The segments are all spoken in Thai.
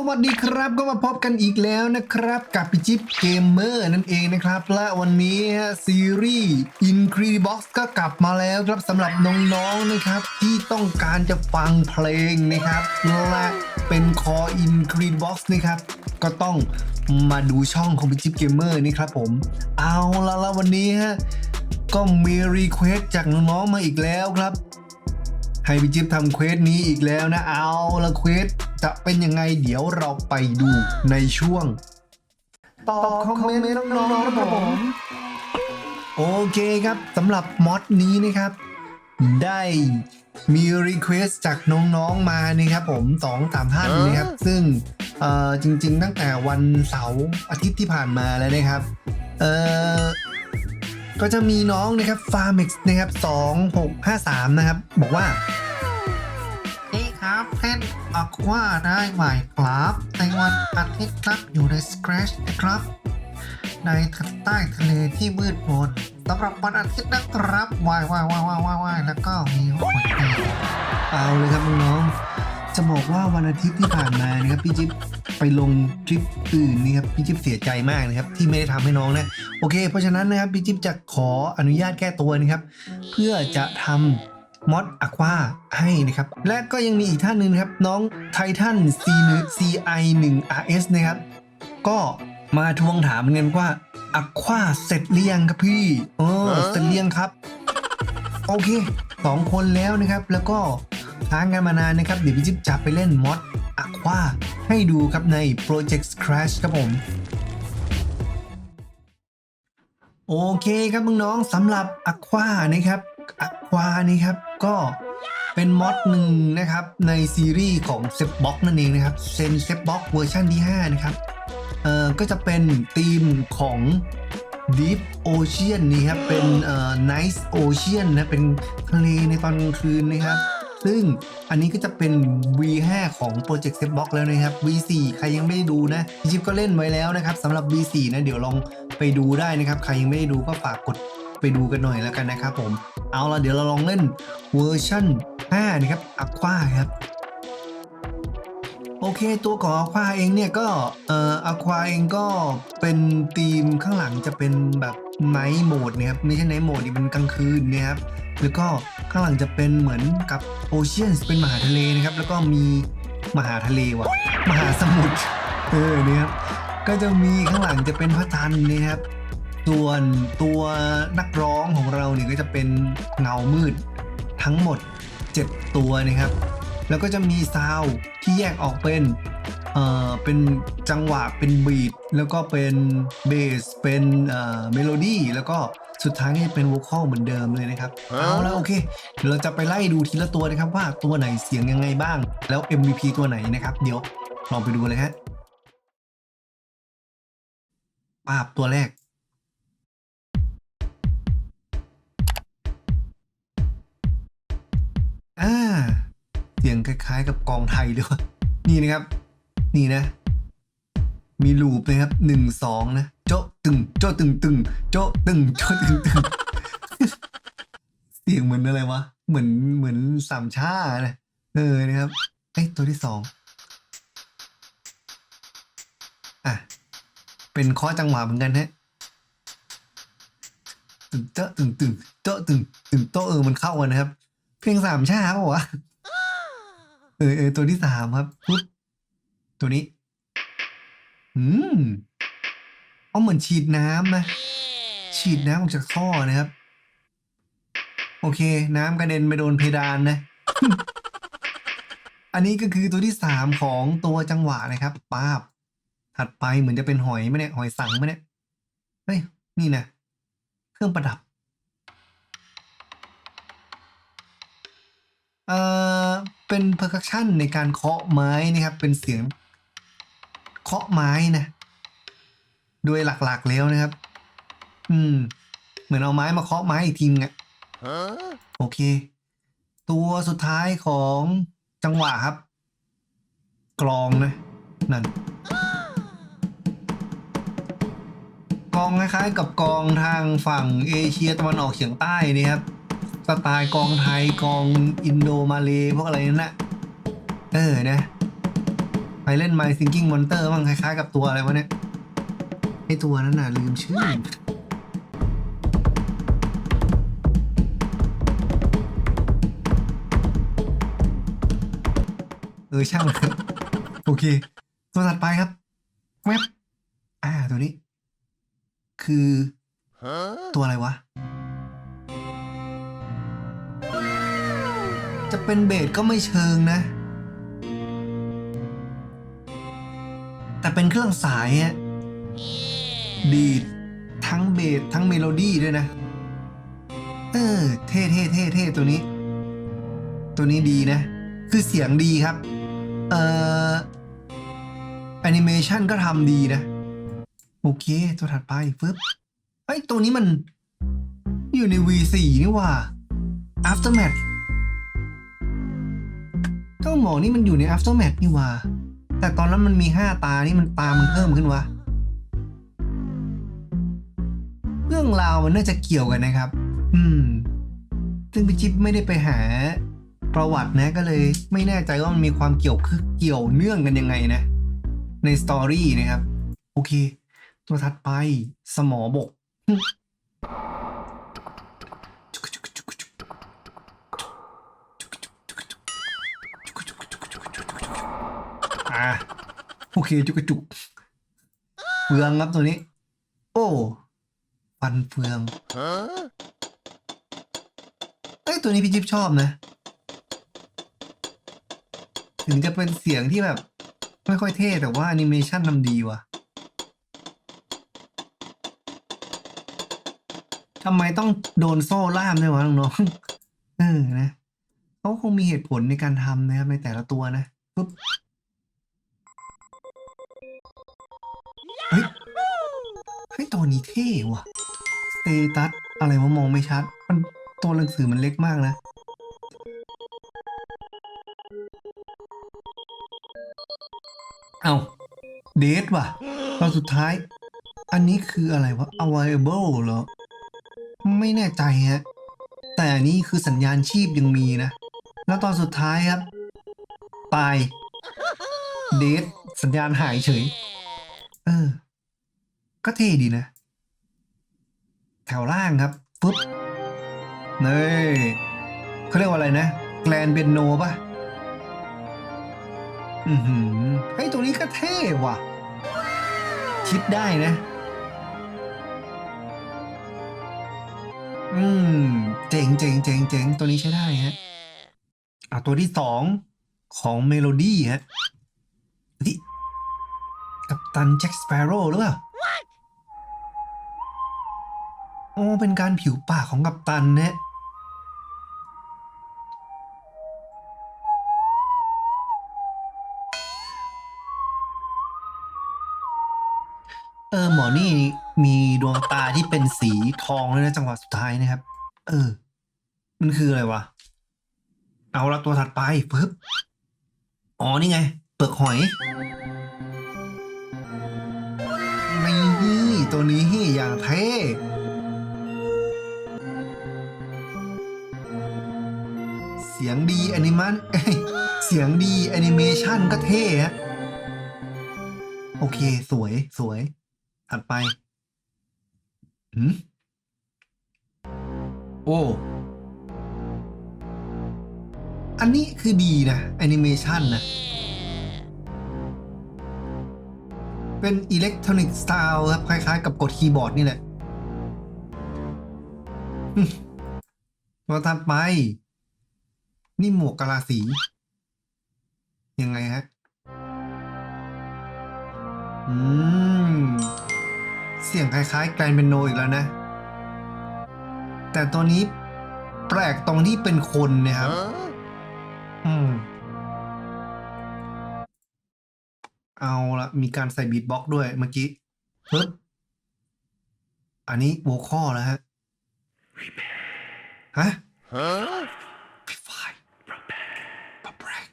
สวัสดีครับก็มาพบกันอีกแล้วนะครับ กับพิจิปเกมเมอร์นั่นเองนะครับ และวันนี้ฮะซีรีส์ Incredibox ก็กลับมาแล้วครับสำหรับน้องๆนะครับ ที่ต้องการจะฟังเพลงนะครับ และเป็นคอ Incredibox นะครับ ก็ต้องมาดูช่องของพิจิปเกมเมอร์นี่ครับผม เอาละละวันนี้ฮะก็มีรีเควสจากน้องๆมาอีกแล้วครับ ให้พี่จิ๊บทำเควสนี้อีกแล้วนะเอาละเควสจะเป็นยังไงเดี๋ยวเราไปดูในช่วงตอบคอมเมนต์น้องๆครับผม โอเคครับสำหรับมอดนี้นะครับ ได้มีรีเควสจากน้องๆมานี่ครับผมสองสามท่านนะครับ ซึ่งจริง ๆ ตั้งแต่วันเสาร์อาทิตย์ที่ผ่านมาแล้วนะครับเออ ก็จะมีน้องนะครับ f a r m e x นะครับ2653นะครับ บอกว่านี่ครับเล่นอควาได้ใหม่ครับในวันอาทิตย์นับอยู่ใน Scratch นะครับ ในใต้ทะเลที่มืดมนสำหรับวันอาทิตย์นะครับว่ายว่ายว่ายว่ายว่ายว่ายแล้วก็มีหัวใจเอาเลยครับน้องๆจะบอกว่าวันอาทิตย์ที่ผ่านมานะครับพี่จิ๊บ ไปลงทริปอื่นนี่ครับพี่จิ๊บเสียใจมากนะครับที่ไม่ได้ทำให้น้องนะโอเค เพราะฉะนั้นนะครับพี่จิ๊บจะขออนุญาตแก้ตัวนะครับ เพื่อจะทำมอดอควาให้นะครับ และก็ยังมีอีกท่านหนึ่งนะครับ น้องไททัน C CI 1 RS นะครับ ก็มาทวงถามเงินว่าอควาเสร็จหรือยังครับพี่เออเสร็จหรือยังครับ โอเคสองคนแล้วนะครับ แล้วก็ค้างกันมานานนะครับ เดี๋ยวพี่จิ๊บจะไปเล่นมอดอควา ให้ดูครับใน Project Crash ครับผม โอเคครับน้องๆสำหรับ Aqua นะครับ Aqua นี่ครับก็เป็นมอดหนึ่งนะครับ ในซีรีส์ของ s e p b o x นั่นเองนะครับเซน s e p b o x เวอร์ชันที่ 5 นะครับ เอ่อ ก็จะเป็นธีมของ Deep Ocean นี่ครับ เป็นเอ่อ Nice Ocean นะ เป็นทะเลในตอนกลางคืนนะครับ ซึ่งอันนี้ก็จะเป็น V5 ของ Project s e p b o x แล้วนะครับ V4 ใครยังไม่ได้ดูนะพี่ชิปก็เล่นไว้แล้วนะครับสำหรับ V4 นะเดี๋ยวลองไปดูได้นะครับ ใครยังไม่ได้ดูก็ฝากกดไปดูกันหน่อยแล้วกันนะครับผม เอาละเดี๋ยวเราลองเล่นเวอร์ชัน5นะครับ Aqua ครับโอเค ตัวของ Aqua เองเนี่ยก็เอ่อ Aqua เองก็เป็นธีมข้างหลังจะเป็นแบบไนท์โหมดนะครับไม่ใช่ไนท์โหมดนี่เป็นกลางคืนนะครับ แล้วก็ข้างหลังจะเป็นเหมือนกับโอเชียนเป็นมหาทะเลนะครับ แล้วก็มีมหาทะเลว่ะ มหาสมุทรเออเนี่ยครับก็จะมีข้างหลังจะเป็นพระจันทร์นะครับส่วนตัวนักร้องของเราเนี่ยก็จะเป็นเงามืดทั้งหมด 7 ตัวนะครับ แล้วก็จะมีซาวที่แยกออกเป็นเอ่อเป็นจังหวะเป็นบีทแล้วก็เป็นเบสเป็นเอ่อเมโลดี้แล้วก็ สุดท้ายก็จะเป็นวอคอลเหมือนเดิมเลยนะครับ เอาแล้วโอเค เดี๋ยวเราจะไปไล่ดูทีละตัวนะครับว่าตัวไหนเสียงยังไงบ้าง แล้ว MVP ตัวไหนนะครับ เดี๋ยวลองไปดูเลยฮะปาบตัวแรกอ่าเสียงคล้ายๆ กับกองไทยเลยว่ะนี่นะครับ นี่นะ มีลูปนะครับหนึ่งสองนะ โจ๊ะตึง โจ๊ะตึงตึง โจ๊ะตึง โจ๊ะตึงตึง เสียงเหมือนอะไรวะ เหมือนเหมือนสามชานะเออนะครับเอ้ตัวที่สองอะ เป็นข้อจังหวะเหมือนกันฮะตึงเจ๊ะตึงตึงโจ๊ะตึงตึงโตเออมันเข้ากันนะครับ เพลงสามชาปะวะเออเออตัวที่สามครับปุ๊บตัวนี้ อืมเอาเหมือนฉีดน้ำนะ ฉีดน้ำออกจากท่อนะครับ โอเค น้ำกระเด็นไปโดนเพดานนะ อันนี้ก็คือตัวที่สามของตัวจังหวะนะครับป้าบ ถัดไปเหมือนจะเป็นหอยไหมเนี่ย หอยสังไหมเนี่ย เฮ้ย นี่นะ เครื่องประดับ เอ่อ เป็น percussion ในการเคาะไม้นะครับ เป็นเสียง เคาะไม้นะโดยหลักๆแล้วนะครับ อืม เหมือนเอาไม้มาเคาะไม้อีกทีนึงอะโอเค ตัวสุดท้ายของจังหวะครับ กลองนะนั่นกลองคล้ายๆกับกองทางฝั่งเอเชียตะวันออกเฉียงใต้นี่ครับสไตล์กองไทยกองอินโดมาเลพวกอะไรนั่นแหละเออนะ รเล่น My Thinking Monster บ้างคล้ายๆ กับตัวอะไรวะเนี่ยไอตัวนั้นน่ะลืมชื่อ เออช่างมันเถอะโอเค ตัวถัดไปครับแวบอ่าตัวนี้ คือตัวอะไรวะ จะเป็นเบสก็ไม่เชิงนะ เป็นเครื่องสายฮะดีดทั้งเบสทั้งเมโลดี้ด้วยนะ เออ เท่เท่เท่เท่ตัวนี้ ตัวนี้ดีนะ คือเสียงดีครับ เอ่อแอนิเมชันก็ทำดีนะ โอเค ตัวถัดไปฟึบเฮ้ตัวนี้มันอยู่ใน V4 นี่ว่า Aftermath เจ้าหมอนี่มันอยู่ใน Aftermath นี่ว่า แต่ตอนนั้นมันมีห้าตานี่มันตามันเพิ่มขึ้นวะ เรื่องราวมันน่าจะเกี่ยวกันนะครับ อืม ซึ่งพี่จิ๊บไม่ได้ไปหาประวัตินะก็เลยไม่แน่ใจว่ามันมีความเกี่ยวคือเกี่ยวเนื่องกันยังไงนะ ในสตอรี่นะครับ โอเค ตัวถัดไปสมอบก โอเคจุกจุกเฟืองครับตัวนี้ โอ้ฟันเฟืองเอ้ยตัวนี้พี่จิ๊บชอบนะ ถึงจะเป็นเสียงที่แบบ ไม่ค่อยเท่แต่ว่าแอนิเมชันทำดีว่ะทำไมต้องโดนโซ่ล่ามด้วยวะน้องๆเออนะเขาคงมีเหตุผลในการทำนะครับในแต่ละตัวนะปุ๊บ ตัวนี้เท่ว่ะสเตตัสอะไรวะมองไม่ชัด มันตัวหนังสือมันเล็กมากนะ เอาเดทว่ะตอนสุดท้าย อันนี้คืออะไรวะ available เหรอ ไม่แน่ใจฮะ แต่อันนี้คือสัญญาณชีพยังมีนะ แล้วตอนสุดท้ายครับ ตาย เดทสัญญาณหายเฉย ก็เท่ดีนะ แถวล่างครับปุ๊บเน่เขาเรียกว่าอะไรนะ แกลนเบนโนป่ะอือหือไอ้ตัวนี้ก็เท่ว่ะ คิดได้นะ อืม เจ๋งเจ๋งเจ๋งเจ๋งตัวนี้ใช้ได้ฮะ อะตัวที่สองของเมโลดี้ฮะนี่กับตันแจ็คสเปโร่หรือเปล่า โอ้เป็นการผิวปากของกัปตันเนี่ยเออหมอนี่มีดวงตาที่เป็นสีทองเลยนะจังหวะสุดท้ายนะครับ เออ มันคืออะไรวะ เอาละตัวถัดไปปึ๊บอ๋อนี่ไงเปลือกหอยนี่ตัวนี้อย่างเท่ เสียงดีแอนิมันเอ้ยเสียงดีแอนิเมชันก็เท่ฮะโอเค สวยสวย ถัดไปหืมโอ้อันนี้คือดีนะแอนิเมชันนะ เป็นอิเล็กทรอนิกส์สไตล์ครับ คล้ายๆ กับกดคีย์บอร์ดนี่แหละมตัวถัดไป นี่หมวกกะลาสี ยังไงฮะ อืม เสียงคล้ายๆแกรนเบนโนอีกแล้วนะ แต่ตัวนี้แปลกตรงที่เป็นคนเนะครับ อืม เอาละมีการใส่บีทบ็อกซ์ด้วยเมื่อกี้ปึ๊บอันนี้โวคอลแล้วฮะ ฮะ พี่ฝ่ายปรับแปลก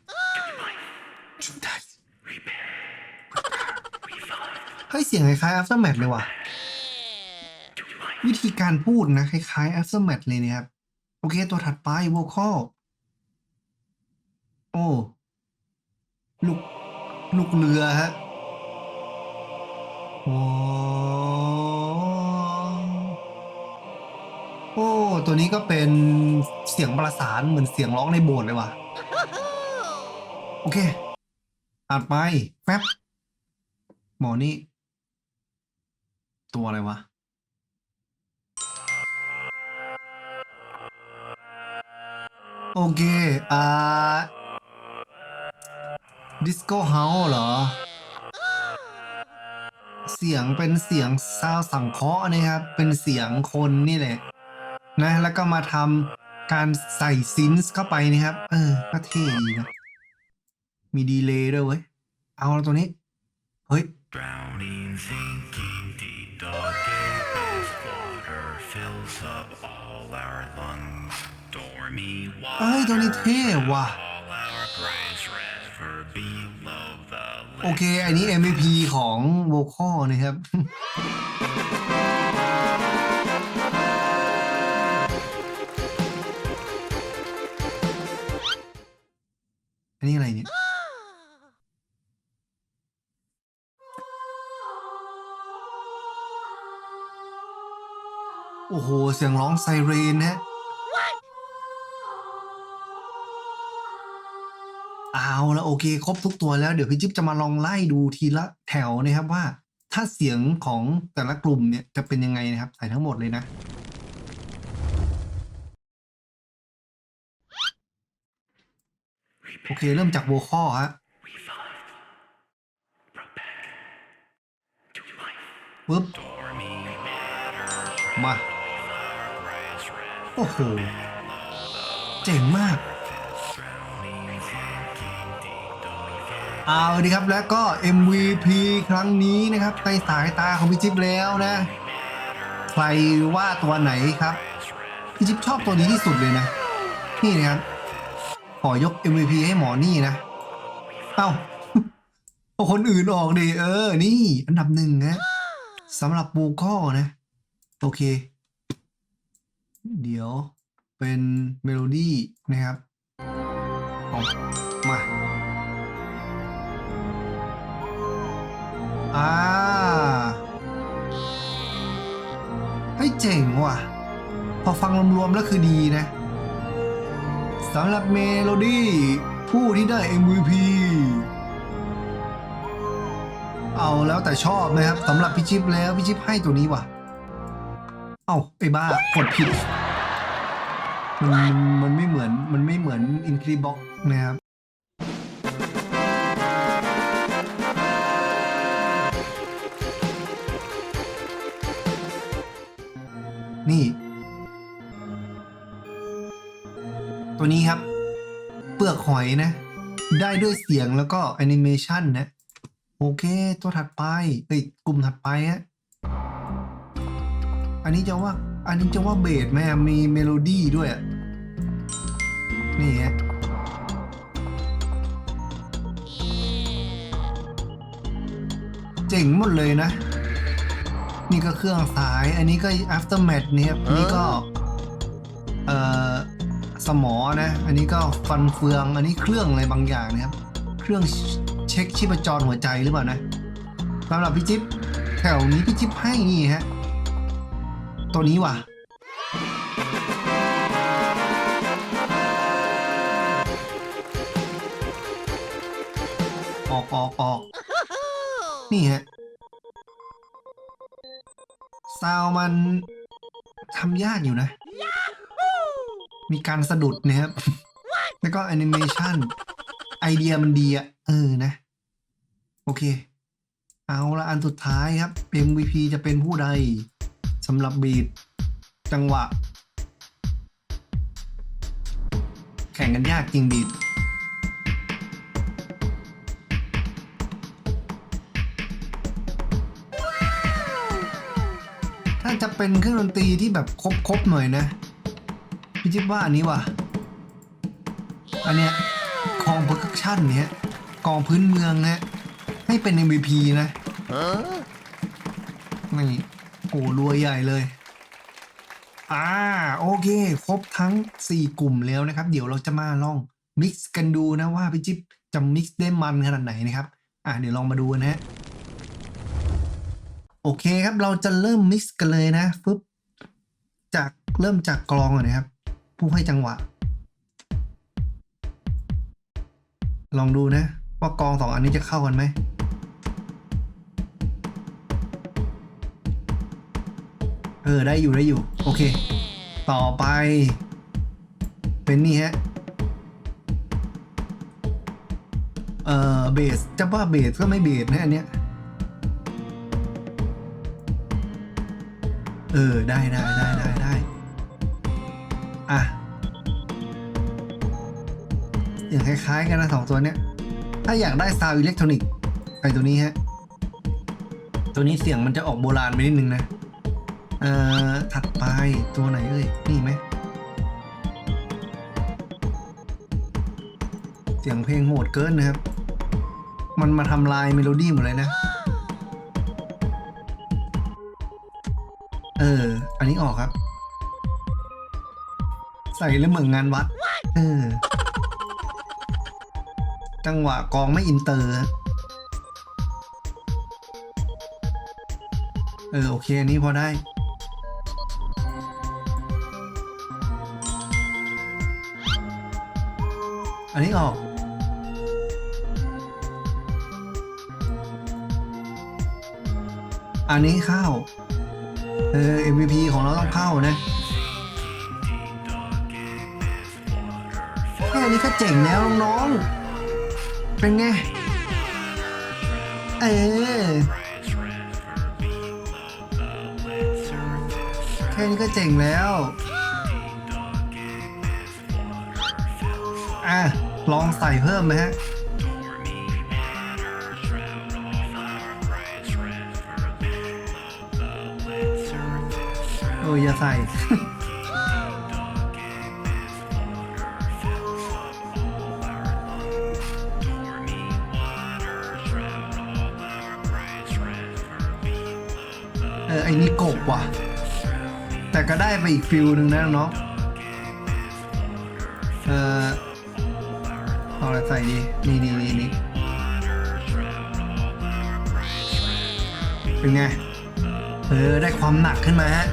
ชุดได้เฮ้ยเสียงคล้ายๆ aftermath เลยว่ะ วิธีการพูดนะคล้ายๆ aftermath เลยเนี่ยครับ โอเค ตัวถัดไป vocal โอ้ลูกลูกเรือฮะว้โอ้ ตัวนี้ก็เป็นเสียงประสานเหมือนเสียงร้องในโบสถ์เลยว่ะ โอเคอ่านไป แป๊บ หมอนี่ ตัวอะไรวะ โอเค อ่า ดิสโก้เฮาส์เหรอ เสียงเป็นเสียงซาวสังเคราะห์นะครับ เป็นเสียงคนนี่แหละ นะ แล้วก็มาทำการใส่ซินส์เข้าไปนะครับ เออ ก็เท่ดีนะ มีดีเลย์ด้วยเว้ย เอาแล้วตัวนี้ เฮ้ย Drowning, sinking, deep dog as water fills up all our lungs. Stormy เอ้ยตัวนี้เท่ว่ะ all our grace river below the โอเค อันนี้ MVP ของโวคอลนะครับ อันนี้อะไรเนี่ย โอ้โห เสียงร้องไซเรนนะเอาแล้วโอเค ครบทุกตัวแล้วเดี๋ยวพี่จิ๊บจะมาลองไล่ดูทีละแถวนะครับว่า ถ้าเสียงของแต่ละกลุ่มเนี่ยจะเป็นยังไงนะครับ ใส่ทั้งหมดเลยนะ โอเค เริ่มจากโวคอลฮะ to life. ปึ๊บ Stormy waters มา grace river โอ้โห เจ๋งมาก เอาดีครับแล้วก็ MVP ครั้งนี้นะครับในสายตาของพี่จิ๊บแล้วนะ ใครว่าตัวไหนครับ พี่จิ๊บชอบตัวนี้ที่สุดเลยนะ นี่นะครับ ขอยก MVP ให้หมอนี่นะ เอ้าเอาคนอื่นออกดิเออ นี่ อันดับหนึ่งนะสำหรับโวคอนะ โอเค เดี๋ยวเป็นเมโลดี้นะครับมาอ่าเฮ้ยเจ๋งว่ะ พอฟังรวมๆแล้วคือดีนะสำหรับเมโลดี้ผู้ที่ได้ MVP เอาแล้วแต่ชอบนะครับสำหรับพี่จิ๊บแล้วพี่จิ๊บให้ตัวนี้ว่ะ เอ้าไอ้บ้ากดผิด มันมันไม่เหมือนมันไม่เหมือนอินครีบ็อกนะครับนี่ ตัวนี้ครับ เปลือกหอยนะ ได้ด้วยเสียงแล้วก็แอนิเมชันนะ โอเค ตัวถัดไปเอ้ยกลุ่มถัดไปฮะอันนี้จะว่า อันนี้จะว่าเบสไหมมีเมโลดี้ด้วยอะ นี่ฮะเจ๋งหมดเลยนะ นี่ก็เครื่องสาย อันนี้ก็ aftermath เนี่ยครับนี่ก็ เอ่อ สมอนะ อันนี้ก็ฟันเฟือง อันนี้เครื่องอะไรบางอย่างนะครับ เครื่องเช็คชีพจรหัวใจหรือเปล่านะสำหรับพี่จิ๊บแถวนี้พี่จิ๊บให้นี่ฮะ ตัวนี้ว่ะ ออกออกออกนี่ฮะซาวมันทำยากอยู่นะ มีการสะดุดนะครับ แล้วก็แอนิเมชันไอเดียมันดีอะเออนะ โอเค เอาละอันสุดท้ายครับ MVP จะเป็นผู้ใดสำหรับบีดจังหวะ แข่งกันยากจริงบีด ถ้าจะเป็นเครื่องดนตรีที่แบบครบๆหน่อยนะพี่จิ๊บว่าอันนี้ว่ะ อันเนี้ยกอง p พ r ร์ u ชั่นเนี้ยกองพื้นเมืองนะให้เป็น MVP นะนี่โอ้รวยใหญ่เลยอ่าโอเค ครบทั้ง 4 กลุ่มแล้วนะครับ เดี๋ยวเราจะมาลองมิกซ์กันดูนะว่าพี่จิ๊บจะมิกซ์ได้มันขนาดไหนนะครับ อะเดี๋ยวลองมาดูนะฮะ โอเคครับเราจะเริ่มมิกซ์กันเลยนะฟึบจากเริ่มจากกลองก่อนนะครับ ผู้ให้จังหวะ ลองดูนะ ว่ากลองสองอันนี้จะเข้ากันไหมเออ ได้อยู่ได้อยู่ โอเค ต่อไป เป็นนี่ฮะ เออเบสจะว่าเบสก็ไม่เบสนะอันเนี้ย เออ ได้ได้ได้ได้ได้อะเสียงคล้ายๆกันนะสองตัวเนี้ย ถ้าอยากได้ซาวอิเล็กทรอนิกส์ไปตัวนี้ฮะ ตัวนี้เสียงมันจะออกโบราณไปนิดนึงนะ เอ่อ ถัดไปตัวไหนเอ่ยนี่ไหม เสียงเพลงโหดเกินนะครับ มันมาทำลายเมโลดี้หมดเลยนะ อออันนี้ออกครับ ใส่แล้วเหมือนงานวัด เออ จังหวะกองไม่อินเตอร์ เออ โอเค อันนี้พอได้ อันนี้ออกอันนี้ข้าว เออ MVP ของเราต้องเข้านะแค่นี้ก็เจ๋งแล้วน้องๆเป็นไง เออแค่นี้ก็เจ๋งแล้ว อะ ลองใส่เพิ่มไหมฮะ โอ้ยอย่าใส่ เออไอ้นี่กบว่ะ แต่ก็ได้ไปอีกฟิลหนึ่งนะน้องเออเอาอะไรใส่ดี นี่นี่นี่นี่เป็นไง เออ ได้ความหนักขึ้นมาฮะ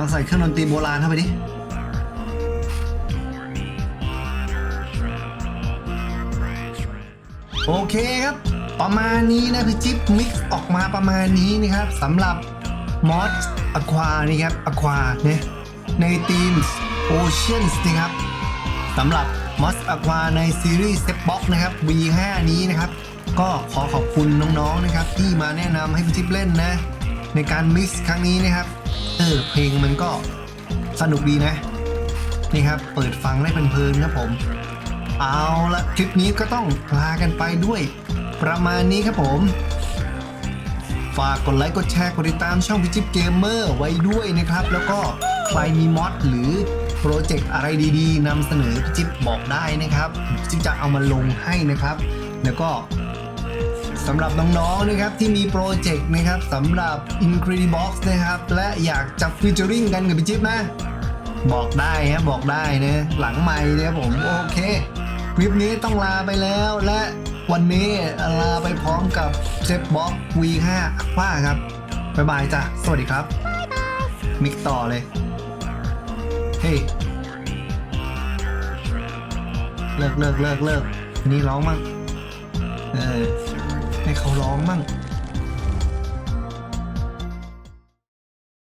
ลองใส่เครื่องดนตรีโบราณเข้าไปดิโอเคครับ ประมาณนี้นะพี่จิ๊บมิกซ์ออกมาประมาณนี้นะครับสำหรับมอสอควานี่ครับอควาเนี่ยในทีมโอเชียนส์นะครับสำหรับมอสอควาในซีรีส์เซ b บ็อกนะครับ V5 นี้นะครับ ก็ขอขอบคุณน้องๆนะครับ ที่มาแนะนำให้พี่จิ๊บเล่นนะ ในการมิกซ์ครั้งนี้นะครับ เออเพลงมันก็สนุกดีนะ นี่ครับ เปิดฟังได้เพลินๆครับผม เอาละคลิปนี้ก็ต้องลากันไปด้วย ประมาณนี้ครับผม ฝากกดไลค์กดแชร์กดติดตามช่องพิจิปเกมเมอร์ไว้ด้วยนะครับ แล้วก็ใครมีมอดหรือโปรเจกต์อะไรดีๆนำเสนอพิจิปบอกได้นะครับพิจิปจะเอามาลงให้นะครับ แล้วก็ สำหรับน้องๆนะครับที่มีโปรเจกต์นะครับสำหรับ Incredibox นะครับ และอยากจะฟีเจอริงกันกับพิจิปนะ บอกได้ฮะบอกได้นะหลังไม่นะครับผมโอเคคลิปนี้ต้องลาไปแล้วและวันนี้ลาไปพร้อมกับเซฟบ็อก V5 ว่าครับ บ๊ายบายจ้ะ สวัสดีครับ มิกต่อเลย เฮ้ยเลิกเลิกเลิกเลิกนนี้ร้องมั่งเออ ให้เขาร้องมั่ง